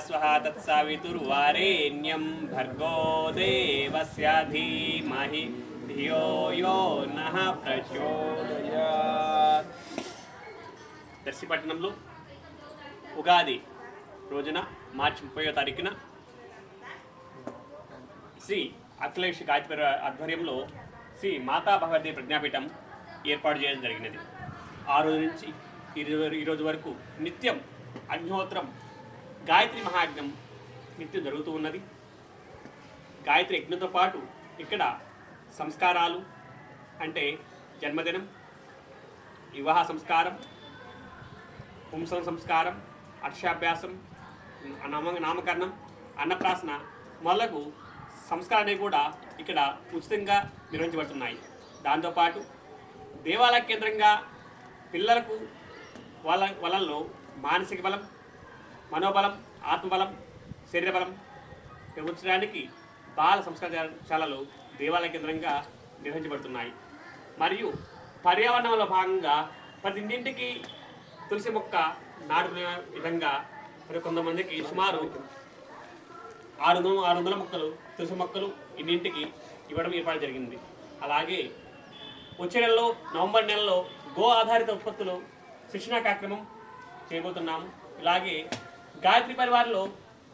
స్వహ తత్సవితుర్వారేణ్యం భర్గో దేవస్య ధీమహి ధియో యో నః ప్రచోదయాత్ దర్శిపట్నంలో ఉగాది రోజున మార్చి ముప్పయో తారీఖున శ్రీ అఖిలేష్ గాయత్రి ఆధ్వర్యంలో శ్రీ మాతా భగవతి ప్రజ్ఞాపీఠం ఏర్పాటు చేయడం జరిగినది. ఆ రోజు నుంచి ఈ రోజు- ఈ రోజు వరకు నిత్యం అగ్నిహోత్రం గాయత్రి మహాయజ్ఞం నిత్యం జరుగుతూ ఉన్నది. గాయత్రి యజ్ఞంతో పాటు ఇక్కడ సంస్కారాలు అంటే జన్మదినం వివాహ సంస్కారం పుంసం సంస్కారం అక్షాభ్యాసం నామ నామకరణం అన్నప్రాసన మొదలగు సంస్కారాన్ని కూడా ఇక్కడ ఉచితంగా నిర్వహించబడుతున్నాయి. దాంతోపాటు దేవాలయ కేంద్రంగా పిల్లలకు వాళ్ళ వాళ్ళల్లో మానసిక బలం మనోబలం ఆత్మబలం శరీర బలం పెంచడానికి బాల సంస్కారాలు దేవాలయ కేంద్రంగా నిర్వహించబడుతున్నాయి. మరియు పర్యావరణంలో భాగంగా ప్రతి ఇంటింటికి తులసి మొక్క నాటుకునే విధంగా మరి కొంతమందికి సుమారు ఆరు వందల ఆరు వందల మొక్కలు తులసి మొక్కలు ఇన్నింటికి ఇవ్వడం ఏర్పాటు జరిగింది. అలాగే వచ్చే నెలలో నవంబర్ నెలలో గో ఆధారిత ఉత్పత్తులు శిక్షణ కార్యక్రమం చేయబోతున్నాము. ఇలాగే గాయత్రి పరివారంలో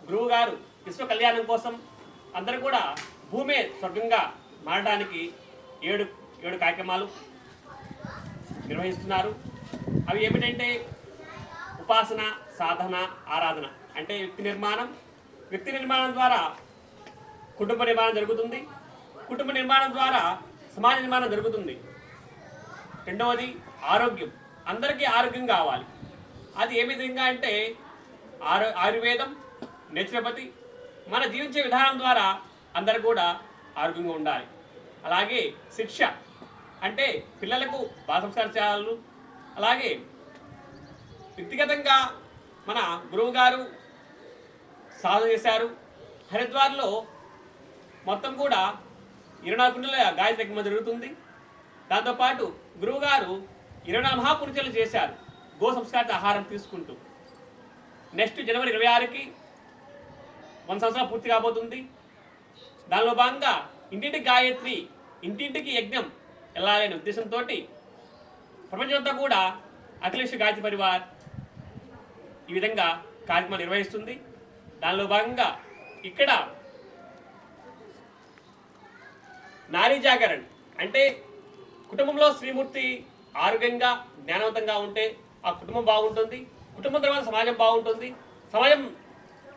గురువు గారు విశ్వ కళ్యాణం కోసం అందరూ కూడా భూమే స్వర్గంగా మారడానికి ఏడు ఏడు కార్యక్రమాలు నిర్వహిస్తున్నారు. అవి ఏమిటంటే ఉపాసన సాధన ఆరాధన అంటే వ్యక్తి నిర్మాణం. వ్యక్తి నిర్మాణం ద్వారా కుటుంబ నిర్మాణం జరుగుతుంది. కుటుంబ నిర్మాణం ద్వారా సమాజ నిర్మాణం జరుగుతుంది. రెండవది ఆరోగ్యం. అందరికీ ఆరోగ్యం కావాలి. అది ఏ విధంగా అంటే ఆరో ఆయుర్వేదం నేచురోపతి మన జీవించే విధానం ద్వారా అందరు కూడా ఆరోగ్యంగా ఉండాలి. అలాగే శిక్ష అంటే పిల్లలకు బాల సంస్కారాలు అలాగే వ్యక్తిగతంగా మన గురువు గారు సాధన చేశారు. హరిద్వార్లో మొత్తం కూడా ఇరవై నాలుగు కుండల గాయత్రి యజ్ఞం జరుగుతుంది. దాంతోపాటు గురువుగారు ఇరవై నాలుగు మహాపురుషులు చేశారు. గో సంస్కారిత ఆహారం తీసుకుంటూ. నెక్స్ట్ జనవరి ఇరవై ఆరుకి వంద సంవత్సరాలు పూర్తి కాబోతుంది. దానిలో భాగంగా ఇంటింటి గాయత్రి ఇంటింటికి యజ్ఞం వెళ్ళాలనే ఉద్దేశంతో ప్రపంచమంతా కూడా అఖిలేష్ గాయత్రి పరివార్ ఈ విధంగా కార్యక్రమాలు నిర్వహిస్తుంది. దానిలో భాగంగా ఇక్కడ నారీ జాగరణ్ అంటే కుటుంబంలో శ్రీమూర్తి ఆరోగ్యంగా జ్ఞానవంతంగా ఉంటే ఆ కుటుంబం బాగుంటుంది. కుటుంబం తర్వాత సమాజం బాగుంటుంది. సమాజం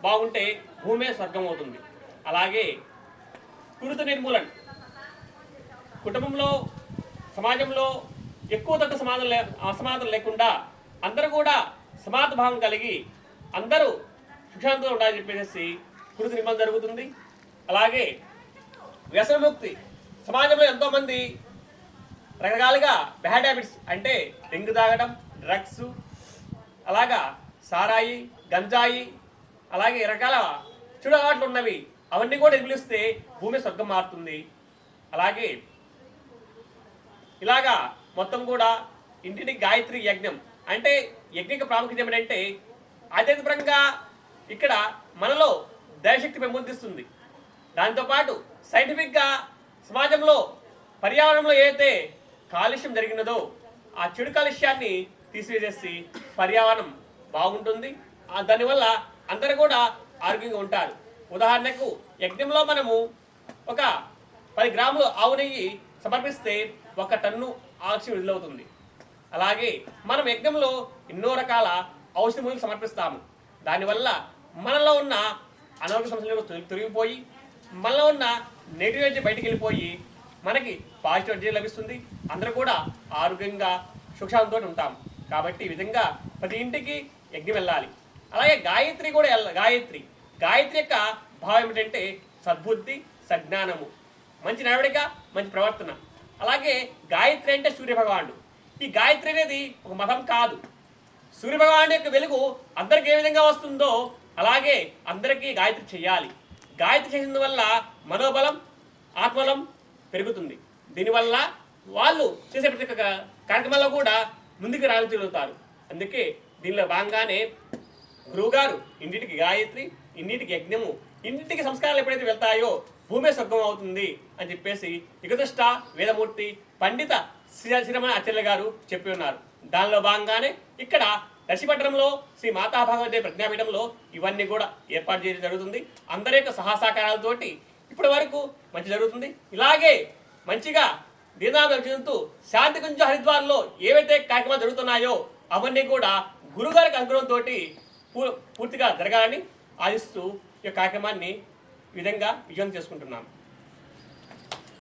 బాగుంటే భూమే స్వర్గం అవుతుంది. అలాగే కురుత నిర్మూలన. కుటుంబంలో సమాజంలో ఎక్కువ తక్కువ సమాధం లే అసమాధం లేకుండా అందరూ కూడా సమాన భావం కలిగి అందరూ సుశాంతంగా ఉండాలని చెప్పేసి కురుత నిర్మాణం జరుగుతుంది. అలాగే వ్యసనముక్తి. సమాజంలో ఎంతోమంది రకరకాలుగా బ్యాడ్ హ్యాబిట్స్ అంటే రింగ్ తాగడం డ్రగ్స్ అలాగా సారాయి గంజాయి అలాగే రకాల చెడు అలవాట్లు ఉన్నవి అవన్నీ కూడా నిలిస్తే భూమి స్వర్గం మారుతుంది. అలాగే ఇలాగా మొత్తం కూడా ఇంటిని గాయత్రి యజ్ఞం. అంటే యజ్ఞకి ప్రాముఖ్యత ఏమిటంటే ఆధ్యాత్మికంగా ఇక్కడ మనలో దయశక్తి పెంపొందిస్తుంది. దాంతోపాటు సైంటిఫిక్గా సమాజంలో పర్యావరణంలో ఏదైతే కాలుష్యం జరిగినదో ఆ చెడు కాలుష్యాన్ని తీసివేసేసి పర్యావరణం బాగుంటుంది. దానివల్ల అందరూ కూడా ఆరోగ్యంగా ఉంటారు. ఉదాహరణకు యజ్ఞంలో మనము ఒక పది గ్రాములు ఆవు నెయ్యి సమర్పిస్తే ఒక టన్ను ఆక్సిజన్ విడుదలవుతుంది. అలాగే మనం యజ్ఞంలో ఎన్నో రకాల ఔషధ మూలికలు సమర్పిస్తాము. దానివల్ల మనలో ఉన్న అనారోగ్య సమస్యలు తొలగిపోయి మనలో ఉన్న నెగిటివ్ ఎనర్జీ బయటికి వెళ్ళిపోయి మనకి పాజిటివ్ ఎనర్జీ లభిస్తుంది. అందరూ కూడా ఆరోగ్యంగా సుఖాంతో ఉంటాం కాబట్టి ఈ విధంగా ప్రతి ఇంటికి యజ్ఞం వెళ్ళాలి. అలాగే గాయత్రి కూడా వెళ్ళ గాయత్రి. గాయత్రి యొక్క భావం ఏమిటంటే సద్బుద్ధి సజ్ఞానము. మంచి నడవడిక మంచి ప్రవర్తన. అలాగే గాయత్రి అంటే సూర్య భగవానుడు ఈ గాయత్రి అనేది ఒక మతం కాదు. సూర్యభగవానుడు యొక్క వెలుగు అందరికి ఏ విధంగా వస్తుందో అలాగే అందరికీ గాయత్రి చేయాలి. గాయత్రి చేసిన వల్ల మనోబలం ఆత్మబలం పెరుగుతుంది. దీనివల్ల వాళ్ళు చేసే ప్రతి ఒక్క కార్యక్రమాల్లో కూడా ముందుకు రాగలుగుతారు అందుకే దీనిలో భాగంగానే గురువుగారు ఇంటికి గాయత్రి ఇన్నిటికి యజ్ఞము ఇంటికి సంస్కారాలు ఎప్పుడైతే వెళ్తాయో భూమే స్వర్గం అవుతుంది అని చెప్పేసి యుగదృష్ట వేదమూర్తి పండిత శ్రీ- శ్రీరమణ ఆచార్య గారు చెప్పి ఉన్నారు. దానిలో భాగంగానే ఇక్కడ దర్శిపట్నంలో శ్రీ మాతా భగవతి ప్రజ్ఞాపీఠంలో ఇవన్నీ కూడా ఏర్పాటు చేయడం జరుగుతుంది. అందరి యొక్క సహసాకారాలతోటి ఇప్పటి వరకు మంచి జరుగుతుంది. ఇలాగే మంచిగా దీనాభివృద్ధి చెందుతూ శాంతి గుంజ హరిద్వార్లో ఏవైతే కార్యక్రమాలు జరుగుతున్నాయో అవన్నీ కూడా గురుగారికి అనుగ్రహంతో పూర్తిగా జరగాలని ఆశిస్తూ ఈ కార్యక్రమాన్ని విధంగా విజయం చేసుకుంటున్నాం.